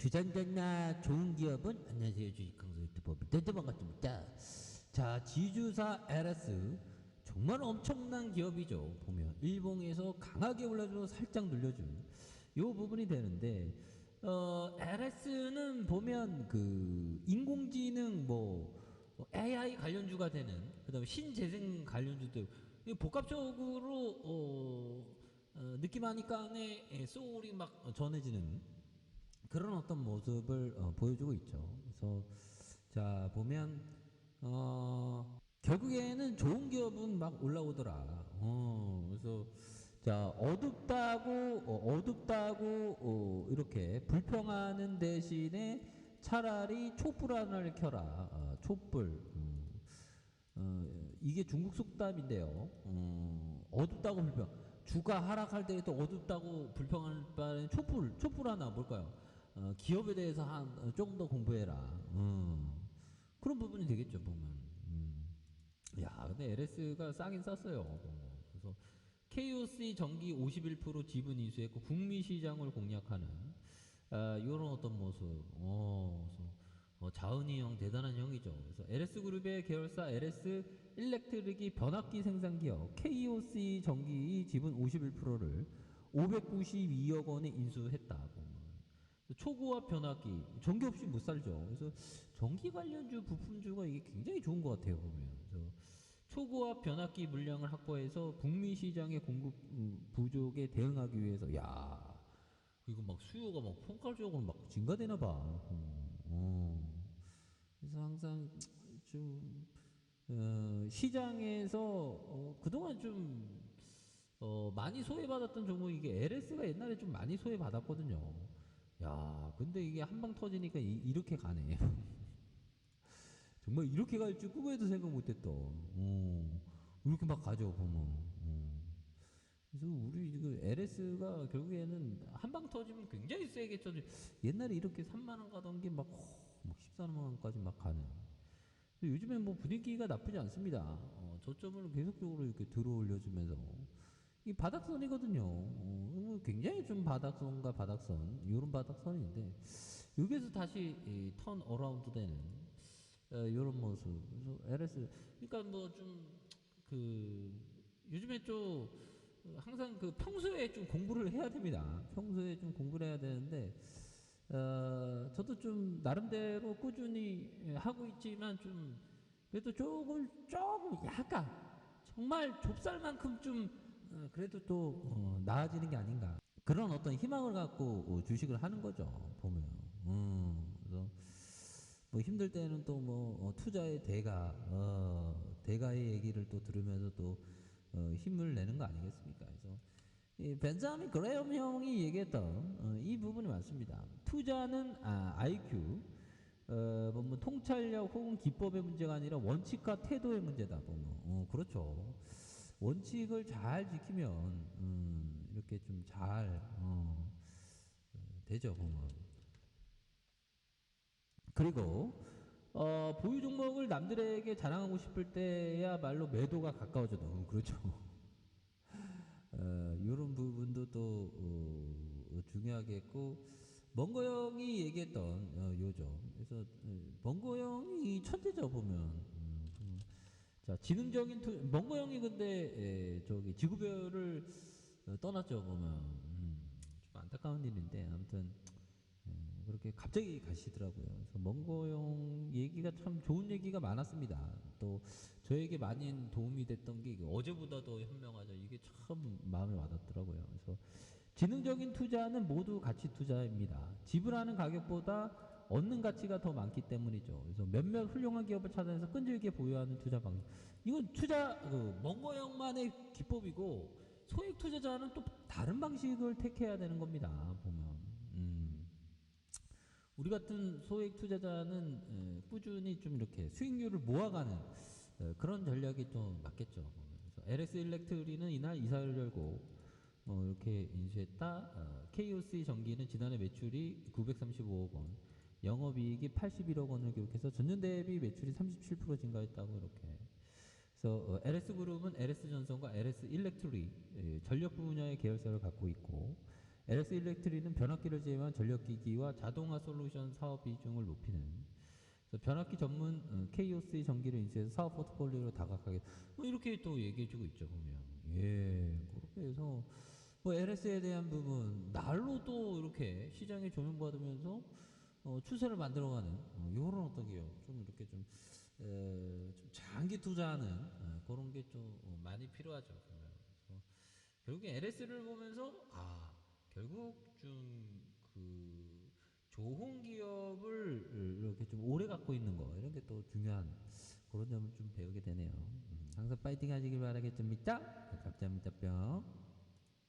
주전자나 좋은 기업은 안녕하세요 주식 강사 유튜버 밑에도 반갑습니다. 자 지주사 LS 정말 엄청난 기업이죠. 보면 일봉에서 강하게 올라주고 살짝 눌려준 요 부분이 되는데 어 LS는 보면 그 인공지능 뭐 AI 관련주가 되는 그 다음에 신재생 관련주도 이게 복합적으로 어, 어 느낌 하니까의 예, 소울이 막 전해지는 그런 어떤 모습을 어, 보여주고 있죠. 그래서 자 보면 어, 결국에는 좋은 기업은 막 올라오더라. 어, 그래서 자 어둡다고 어, 어둡다고 어, 이렇게 불평하는 대신에 차라리 촛불 하나를 켜라. 어, 촛불. 음. 어, 이게 중국 속담인데요. 어, 어둡다고 불평. 주가 하락할 때또 어둡다고 불평할 바에는 촛불, 촛불 하나 뭘까요? 어, 기업에 대해서 한 어, 조금 더 공부해라. 어, 그런 부분이 되겠죠 보면. 음. 야, 근데 LS가 싸긴 쌌어요. 어, 그래서 KOC 전기 51% 지분 인수했고 북미 시장을 공략하는 아, 이런 어떤 모습. 어, 그래서 어, 자은이 형 대단한 형이죠. 그래서 LS 그룹의 계열사 LS 일렉트릭이 변압기 생산 기업 KOC 전기 지분 51%를 592억 원에 인수했다. 보면. 초고압 변압기 전기 없이 못 살죠. 그래서 전기 관련주 부품주가 이게 굉장히 좋은 것 같아요 보면. 그래서 초고압 변압기 물량을 확보해서 북미 시장의 공급 음, 부족에 대응하기 위해서 야 이거 막 수요가 막 폭발적으로 막 증가되나 봐. 어, 어. 그래서 항상 좀 어, 시장에서 어, 그동안 좀 어, 많이 소외받았던 종목이 이게 LS가 옛날에 좀 많이 소외받았거든요. 야, 근데 이게 한 방 터지니까 이, 렇게 가네. 정말 이렇게 갈 줄 꿈에도 생각 못했다. 어, 이렇게 막 가죠, 보면. 어. 그래서 우리 그 LS가 결국에는 한 방 터지면 굉장히 세게 터지. 옛날에 이렇게 3만원 가던 게 막, 막 14만원까지 막 가는. 요즘에 뭐 분위기가 나쁘지 않습니다. 어, 저점을 계속적으로 이렇게 들어 올려주면서. 이 바닥선이거든요. 어, 뭐 굉장히 좀 바닥선과 바닥선, 이런 바닥선인데, 여기에서 다시 이, 턴 어라운드 되는, 어, 이런 모습. 그래서 LS, 그러니까 뭐 좀, 그, 요즘에 좀, 항상 그 평소에 좀 공부를 해야 됩니다. 평소에 좀 공부를 해야 되는데, 어, 저도 좀 나름대로 꾸준히 하고 있지만 좀, 그래도 조금, 조금 약간, 정말 좁쌀만큼 좀 어, 그래도 또 어, 나아지는 게 아닌가. 그런 어떤 희망을 갖고 어, 주식을 하는 거죠 보면. 음, 그래서 뭐 힘들 때는 또 뭐 투자의 대가 어, 대가의 얘기를 또 들으면서 또 어, 힘을 내는 거 아니겠습니까? 그래서 이 벤자민 그레엄 형이 얘기했던 어, 이 부분이 맞습니다. 투자는 아, IQ 어, 뭐, 뭐 통찰력 혹은 기법의 문제가 아니라 원칙과 태도의 문제다 보면. 어, 그렇죠 원칙을 잘 지키면 음, 이렇게 좀잘 어, 되죠 보면. 그리고 어, 보유 종목을 남들에게 자랑하고 싶을 때야말로 매도가 가까워져도 음, 그렇죠. 어, 이런 부분도 또 어, 중요하겠고 멍거 형이 얘기했던 어, 요점 그래서 어, 멍거 형이 천재죠 보면. 자, 지능적인 투, 멍거 형이 근데, 에, 저기, 지구별을 어, 떠났죠, 보면. 음, 좀 안타까운 일인데, 아무튼, 에, 그렇게 갑자기 가시더라고요. 그래서 멍거 형 얘기가 참 좋은 얘기가 많았습니다. 또, 저에게 많이 도움이 됐던 게, 어제보다 더 현명하죠. 이게 참 마음에 와닿더라고요. 그래서, 지능적인 투자는 모두 가치 투자입니다. 지불하는 가격보다 얻는 가치가 더 많기 때문이죠. 그래서 몇몇 훌륭한 기업을 찾아내서 끈질기게 보유하는 투자 방식. 이건 투자 그 멍거형만의 기법이고 소액 투자자는 또 다른 방식을 택해야 되는 겁니다. 보면 음. 우리 같은 소액 투자자는 꾸준히 좀 이렇게 수익률을 모아가는 그런 전략이 좀 맞겠죠. 그래서 LS 일렉트리는 이날 이사를 열고 뭐 이렇게 인수했다. 어, KOC 전기는 지난해 매출이 935억 원. 영업이익이 81억 원을 기록해서 전년 대비 매출이 37% 증가했다고 이렇게. 그래서 어, LS그룹은 LS전선과 LS일렉트리 예, 전력 분야의 계열사를 갖고 있고 LS 일렉트리는 변압기를 제외한 전력기기와 자동화 솔루션 사업 비중을 높이는. 변압기 전문 어, KOC 전기를 인수해서 사업 포트폴리오로 다각하게. 뭐 이렇게 또 얘기해주고 있죠 보면. 예 그렇게 해서 뭐 LS에 대한 부분 날로 또 이렇게 시장에 조명받으면서 어, 추세를 만들어가는 어, 이런 어떤 기업 좀 이렇게 좀, 에, 좀 장기 투자하는 어, 그런 게 좀 많이 필요하죠 결국에 LS를 보면서 아 결국 좀 그 좋은 기업을 이렇게 좀 오래 갖고 있는 거 이런 게 또 중요한 그런 점을 좀 배우게 되네요. 음, 항상 파이팅 하시길 바라겠습니다. 감사합니다. 뿅.